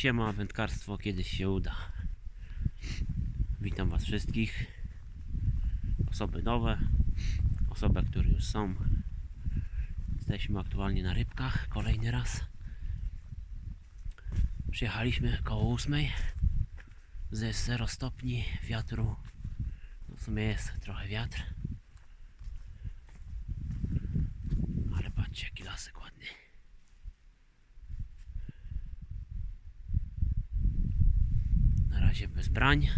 Siema, wędkarstwo kiedyś się uda. Witam Was wszystkich. Osoby nowe, osoby, które już są. Jesteśmy aktualnie na rybkach, kolejny raz. Przyjechaliśmy koło 8. Ze 0 stopni wiatru. No w sumie jest trochę wiatr. Ale patrzcie jaki lasek ładny. Na razie bez brań.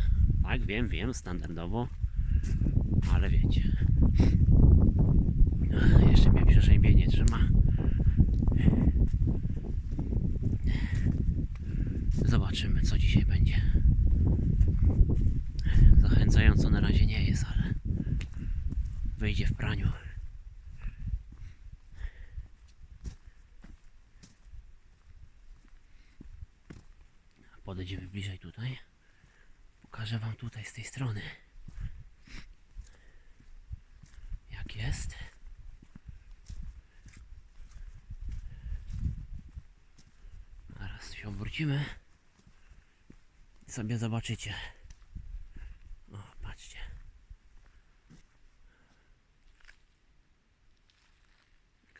Tak, wiem, wiem, standardowo. Ale wiecie. Jeszcze mnie przerzębienie trzyma. Zobaczymy, co dzisiaj będzie. Zachęcająco na razie nie jest, ale wyjdzie w praniu. Podejdziemy bliżej tutaj. Pokażę Wam tutaj z tej strony. Jak jest. Zaraz się obrócimy. I sobie zobaczycie. O, patrzcie.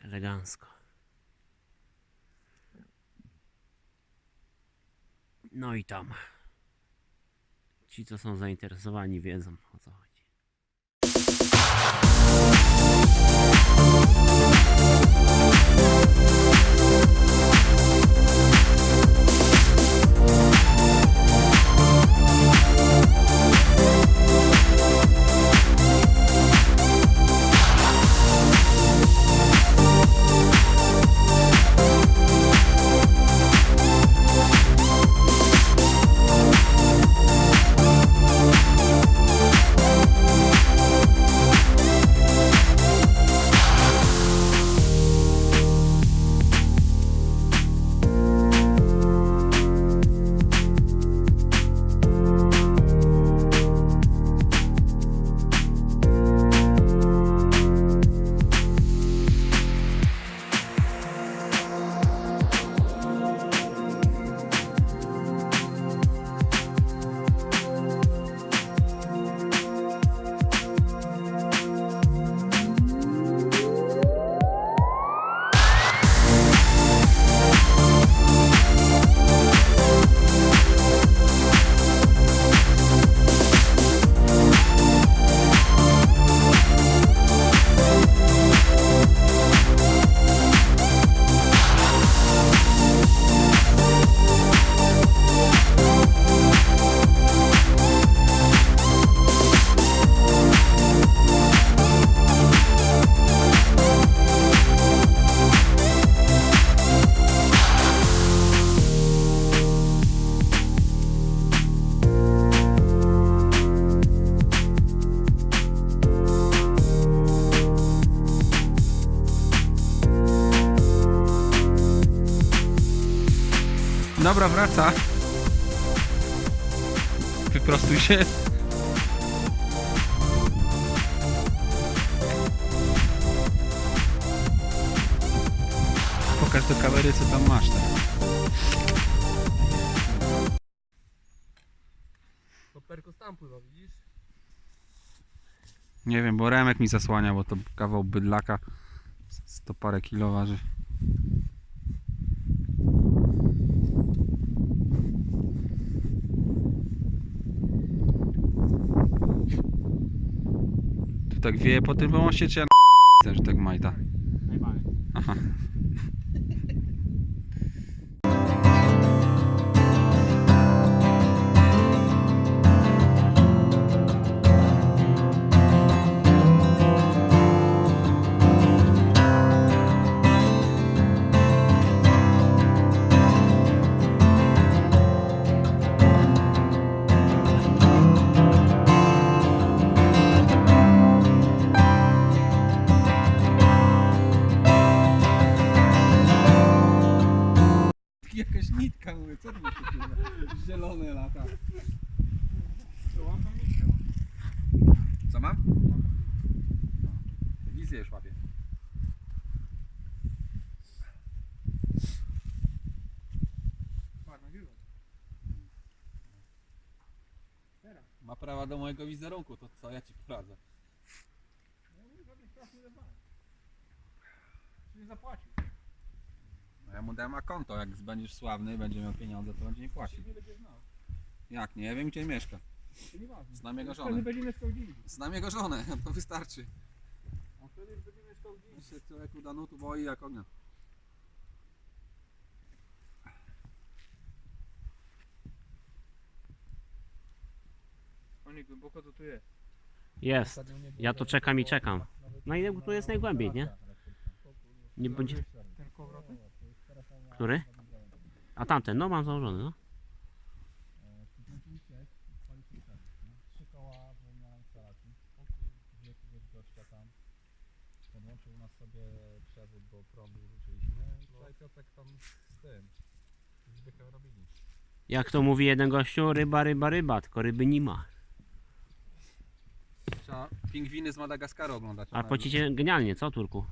Elegancko. No i tam. Ci, co są zainteresowani, wiedzą o co chodzi. Dobra, wraca. Wyprostuj się. Pokaż do kamery, co tam masz. Tak. To tam pływa, widzisz? Nie wiem, bo Remek mi zasłania, bo to kawał bydlaka. Sto parę kilo waży. Tak wieje po tym pomoście, czy ja na że tak majta? Aha. zielony, co to jest? Zielone lata. Co mam? No. Nic łapie. Ma prawa do mojego wizerunku, to co ja ci poradzę? No nie, żadnych nie nie? Ja mu dałem konto, jak będziesz sławny, będzie miał pieniądze, to będzie nie płacił. Nie będzie znał. Jak nie? Ja wiem gdzie mieszka. To nieważne. Znam jego Wtedy żonę. będzie mieszkał gdzieś. Znam jego żonę, to wystarczy. On wtedy będzie mieszkał On gdzieś. się człowieku Danutu boi jak ognia. On nie głęboko to tu jest. Jest. Ja to czekam i czekam. No i tu jest najgłębiej, nie? Nie będzie... Ten? Który? A tamten, no mam założony, no. Podłączył nas sobie przewód, bo tutaj Piotrek tam z tym. Z Zbychem robili. Jak to mówi jeden gościu, ryba, ryba, ryba, tylko ryby nie ma. Trzeba pingwiny z Madagaskaru oglądać. A pocicie genialnie, co Turku?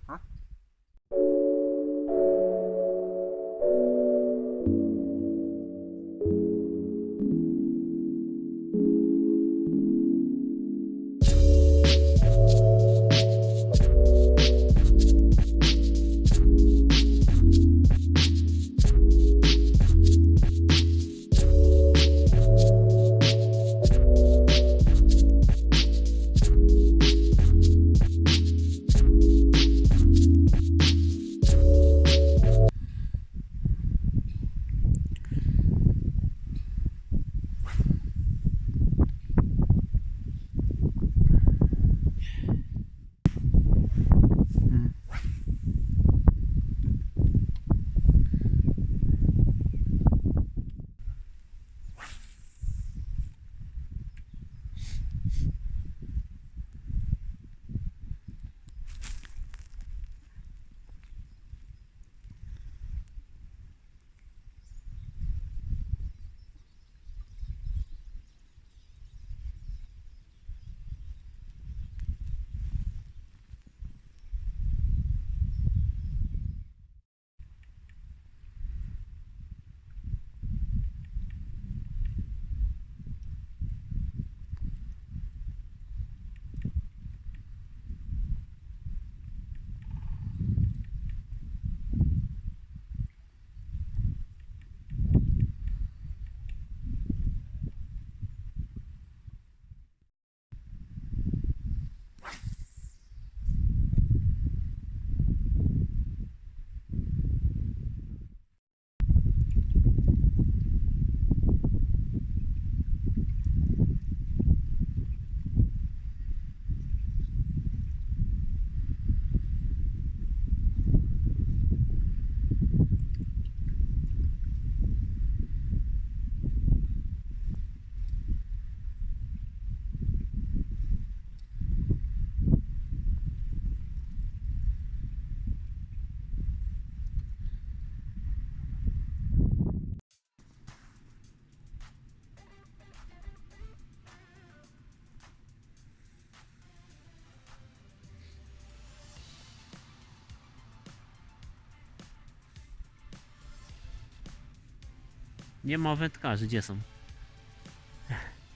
Nie ma wędkarzy, gdzie są?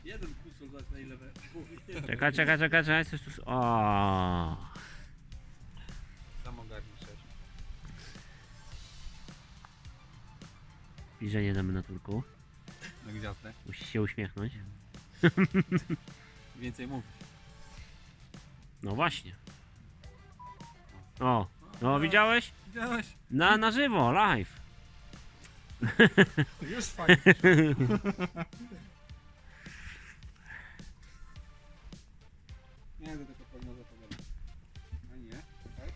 Jeden kusol za na ile we... Czekaj, czekaj, czekaj, czekaj, coś tu... s- O, Sam ogarnij sześć. Bliżej nie damy na Turku. No gwiazdę. Musisz się uśmiechnąć. Więcej mów. No właśnie. O, no widziałeś? Widziałeś? Na, na żywo, live. Już fajnie. Nie, to tylko pewno zapowiadam. A nie? Tak?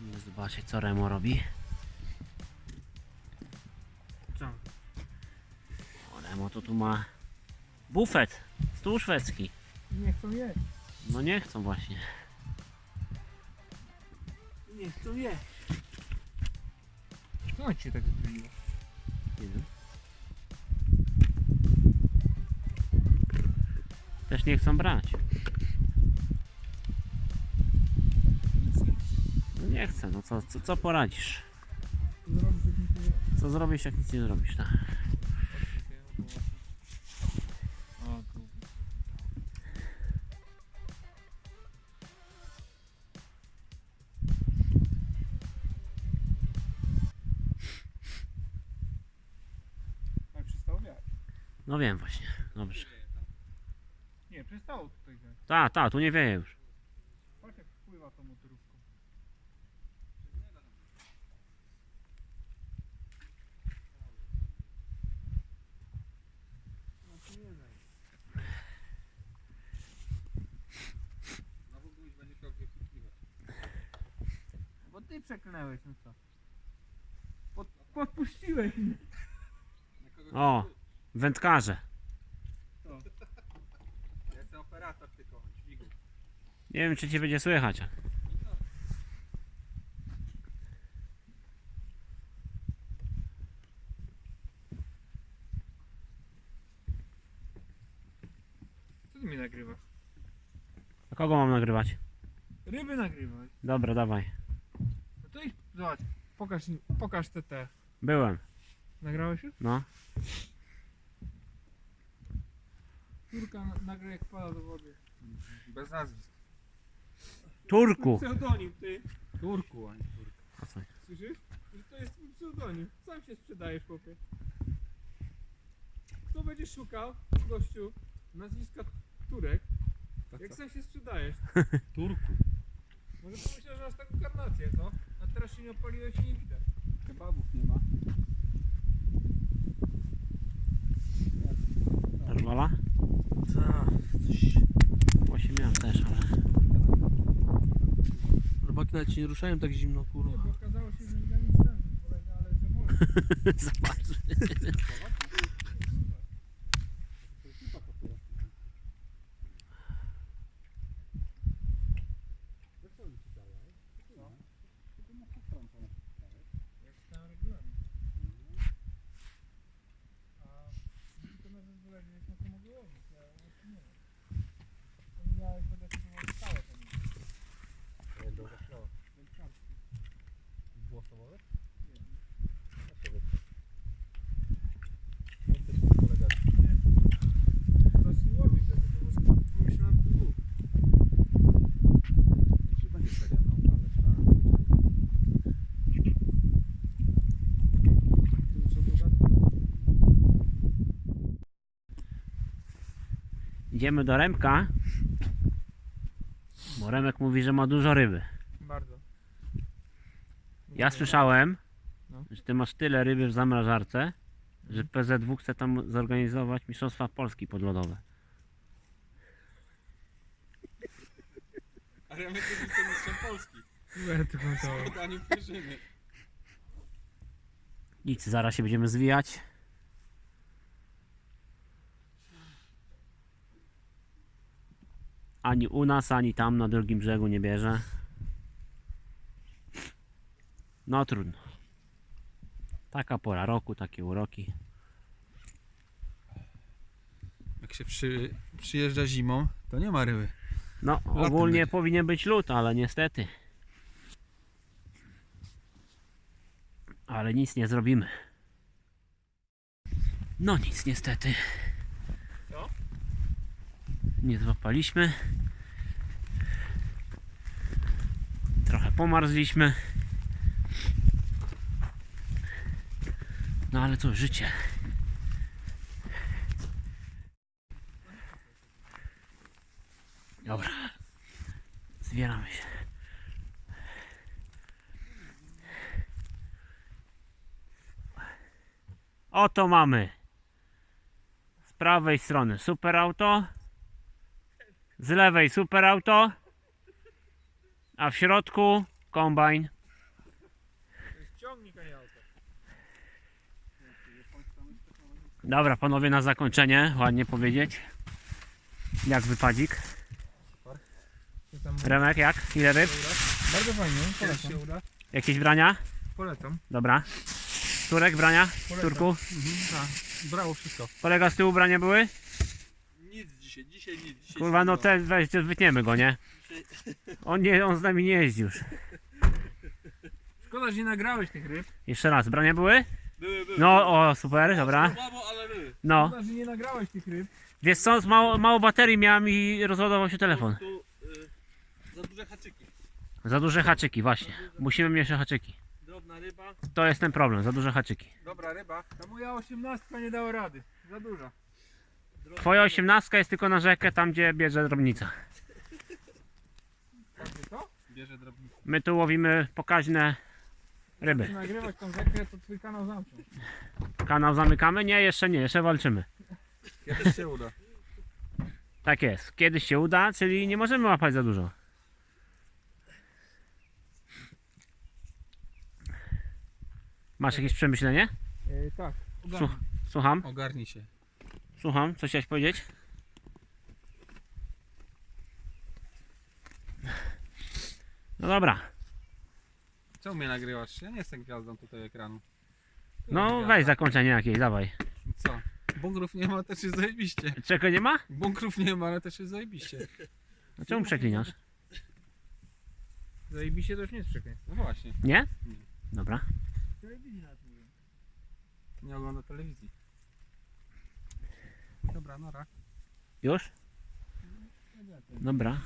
Musimy zobaczyć, co Remo robi. Tu ma bufet, stół szwedzki. Nie chcą jeść. No nie chcą właśnie. Nie chcą jeść. Co ci tak zmieniło? Nie wiem. Też nie chcą brać. No nie chcę, no co, co, co poradzisz? Zrobisz jak nic nie zrobisz. Co zrobisz, jak nic nie zrobisz, tak? Ta, ta, tu nie wieje już. Patrz jak wpływa tą motorówką. Bo ty przeklnęłeś, no co? Pod, podpuściłeś mnie. O, wędkarze. Ja jestem operator tylko, dźwigu. Nie wiem, czy cię będzie słychać. Co ty mi nagrywasz? A kogo mam nagrywać? Ryby nagrywaj. Dobra, dawaj. No to idź, zobacz. Pokaż, pokaż te te. Byłem, Nagrałeś już? no. Turka na- nagra jak pada do wody. Bez nazwisk. Turku! Pseudonim, ty. Turku, a nie Turku. Co? Słyszysz? Że To jest twój pseudonim. Sam się sprzedajesz, chłopie. Kto będzie szukał, gościu, nazwiska Turek, jak sam się sprzedajesz? Turku. Może pomyślał, że masz taką karnację, no? A teraz się nie opaliłeś i nie widać. Kebabów nie ma. Rwala? Tak, Właśnie miałem też, ale... Robaki nawet się nie ruszają tak zimno, Nie, kurwa. bo okazało się, że ja nie chcę, polega, ale że może. Zobacz. Ja czytałem regulamin. A to na zezwolenie jest, no to mogę łowić, ja ja nie wiem. To nie ja jak będę kupował stałe to nie. Jak do zaśmiało. Wędkarski. Głosowowe? Nie, Ja sobie. Jesteśmy kolegami. Zacznij łowić, żeby to może pomyślałem tu łuk. Czy będzie seria na uprawę trzeba? To co duża? Idziemy do Remka. Bo Remek mówi, że ma dużo ryby. Bardzo. Ja słyszałem, No. że ty masz tyle ryby w zamrażarce, że PZW chce tam zorganizować Mistrzostwa Polski podlodowe. Ale my tu wicemistrzem Polski. Numer tylko to. Daniu Pierzyny. Nic, zaraz się będziemy zwijać. Ani u nas, ani tam na drugim brzegu nie bierze. No trudno. Taka pora roku, takie uroki. Jak się przy, przyjeżdża zimą, to nie ma ryby. No, ogólnie będzie. powinien być lód, ale niestety. Ale nic nie zrobimy. No nic, niestety. Nie złapaliśmy. Trochę pomarzliśmy. No ale co, życie. Dobra. Zbieramy się. Oto mamy. Z prawej strony super auto. Z lewej super auto. A w środku kombajn. To jest ciągnik, a nie auto. Dobra, panowie, na zakończenie, ładnie powiedzieć. Jak wypadzik? Tam Remek, jak? Ile ryb? Bardzo fajnie, polecam. się uda. Jakieś brania? Polecam. Dobra. Turek, brania? Turku? Tak, brało wszystko. Kolega z tyłu brania były? Nic dzisiaj, dzisiaj nie, dzisiaj Kurwa, no te weź, wytniemy go, nie? On nie, on z nami nie jeździ już. Szkoda, że nie nagrałeś tych ryb. Jeszcze raz, brania były? Były, były. No, o, super, dobra. Słabo, ale były. No, Szkoda, że nie nagrałeś tych ryb. wiesz co, mało, mało baterii miałem i rozładował się telefon. Tu, y, za duże haczyki. Za duże haczyki, właśnie. Musimy mniejsze haczyki. Drobna ryba. To jest ten problem, za duże haczyki. Dobra ryba. Ta moja osiemnastka nie dała rady. Za duża. Twoja osiemnastka jest tylko na rzekę, tam gdzie bierze drobnica. Bierze drobnicę. My tu łowimy pokaźne ryby. Nagrywać tą rzekę, to twój kanał zamknął. Kanał zamykamy? Nie, jeszcze nie, jeszcze walczymy. Kiedyś się uda. Tak jest. Kiedyś się uda, czyli nie możemy łapać za dużo. Masz jakieś przemyślenie? Yy, tak. Słuch słucham, Ogarnij się. Słucham. Co chciałeś powiedzieć? No dobra. Czemu mnie nagrywasz? Ja nie jestem gwiazdą tutaj ekranu. Ty No gwiazda. weź zakończenie jakieś, dawaj. Co? Bunkrów nie ma, też jest zajebiście. Czego nie ma? Bunkrów nie ma, ale też jest zajebiście. No czemu przeklinasz? Zajebiście to już nie jest przekleństwo. No właśnie. Nie? Dobra. Nie ogląda telewizji. Dobra, nara. Już? Dobra.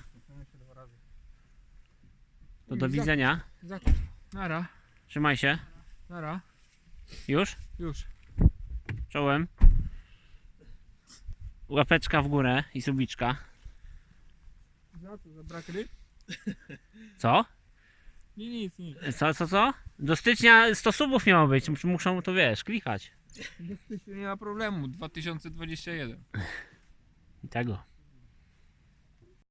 To do widzenia. Zakończ. Nara. Trzymaj się. Nara. Już? Już. Czołem. Łapeczka w górę i subiczka. Za co? Za brak ryb? Co? Nie, nic, nic. Co, co, co? Do stycznia 100 subów miało być. Mus- Muszą to wiesz, klikać. Nie ma problemu. 2021. I tego.